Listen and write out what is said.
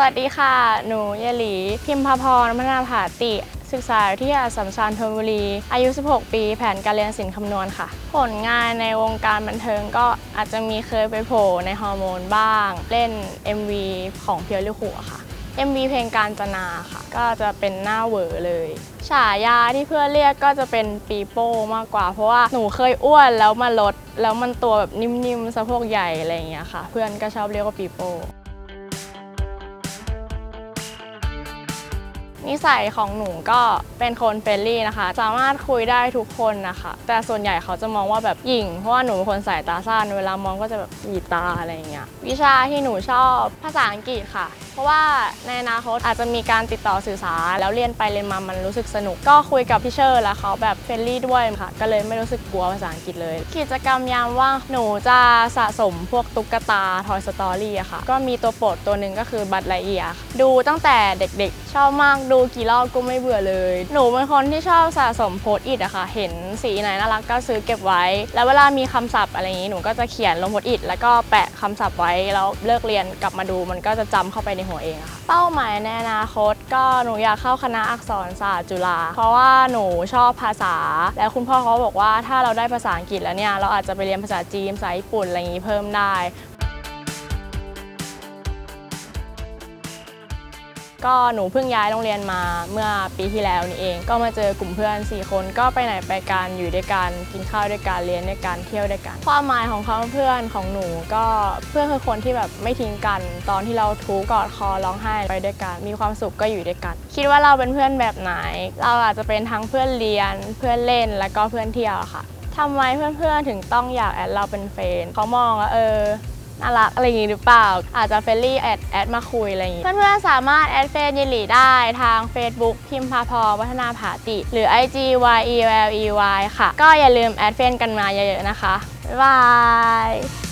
สวัสดีค่ะ หนูเยลี พิมพาพรพนาผาติ ศึกษาอยู่ที่อัสัมชัญธนบุรี อายุ 16 ปี แผนการเรียนศิลป์คำนวณค่ะ ผลงานในวงการบันเทิงก็อาจจะมีเคยไปโผล่ในฮอร์โมนบ้าง เล่น MV ของเพียวลิคูค่ะ MV เพลงการจนาค่ะ ก็จะเป็นหน้าเวอเลย ฉายาที่เพื่อนเรียกก็จะเป็นปีโป้มากกว่า เพราะว่าหนูเคยอ้วนแล้วมาลด แล้วมันตัวแบบนิ่มๆสะโพกใหญ่อะไรอย่างเงี้ยค่ะ เพื่อนก็ชอบเรียกว่าปีโป้ นิสัยของหนูก็เป็นคนเฟรนลี่นะคะ สามารถคุยได้ทุกคนนะคะ แต่ส่วนใหญ่เขาจะมองว่าแบบหยิ่ง เพราะว่าหนูเป็นคนสายตาสั้น เวลามองก็จะแบบหยีตาอะไรอย่างเงี้ย วิชาที่หนูชอบภาษาอังกฤษค่ะ ราะว่าในอนาคตอาจจะมีการติดต่อสื่อสารแล้วเรียนไปเรียนมามันรู้สึกสนุก ก็คุยกับพี่เชอร์แล้วเขาแบบเฟรนลี่ด้วยค่ะ ก็เลยไม่รู้สึกกลัวภาษาอังกฤษเลย กิจกรรมยามว่างหนูจะสะสมพวกตุ๊กตา Toy Story อะค่ะ ก็มีตัวโปรดตัวหนึ่งก็คือบัตไลเอียดูตั้งแต่เด็กๆ ชอบมากดูกี่รอบก็ไม่เบื่อเลย หนูเป็นคนที่ชอบสะสมโพสต์อิทอะค่ะ เห็นสีไหนน่ารักก็ซื้อเก็บไว้ แล้วเวลามีคำศัพท์อะไรอย่างนี้หนูก็จะเขียนลงโพสต์อิทแล้วก็แปะคำศัพท์ไว้แล้วเลิกเรียนกลับมาดูมันก็จะจำเข้าไปในหัวเองค่ะเป้าหมายในอนาคต ก็หนูอยากเข้าคณะอักษรศาสตร์จุฬาเพราะว่าหนูชอบภาษา แล้วคุณพ่อเขาบอกว่าถ้าเราได้ภาษาอังกฤษแล้วเนี่ยเราอาจจะไปเรียนภาษาจีนภาษาญี่ปุ่นอะไรอย่างนี้เพิ่มได้ ก็หนูเพิ่งย้ายโรงเรียนมาเมื่อปีที่แล้วนี่เอง ก็มาเจอกลุ่มเพื่อน 4 คน ก็ไปไหนไปกันอยู่ด้วยกันกินข้าวด้วยกันเรียนด้วยกันเที่ยวด้วยกัน ความหมายของคำเพื่อนของหนูก็เพื่อนคือคนที่แบบไม่ทิ้งกัน ตอนที่เราทุกข์กอดคอร้องไห้ไปด้วยกัน มีความสุขก็อยู่ด้วยกัน คิดว่าเราเป็นเพื่อนแบบไหน เราอาจจะเป็นทั้งเพื่อนเรียนเพื่อนเล่นแล้วก็เพื่อนเที่ยวค่ะทำไมเพื่อนๆถึงต้องอยากแอดเราเป็นเฟนเขามองว่าเออ น่ารักอะไรอย่างงี้หรือเปล่า อาจจะเฟรนลี่แอดแอดมาคุยอะไรอย่างงี้ เพื่อนๆสามารถแอดเฟรนยินหลีได้ทาง Facebook พิมพ์พาพรวัฒนาผาติ หรือ IG y e l e y ค่ะ ก็อย่าลืมแอดเฟรนกันมาเยอะๆนะคะ บ๊ายบาย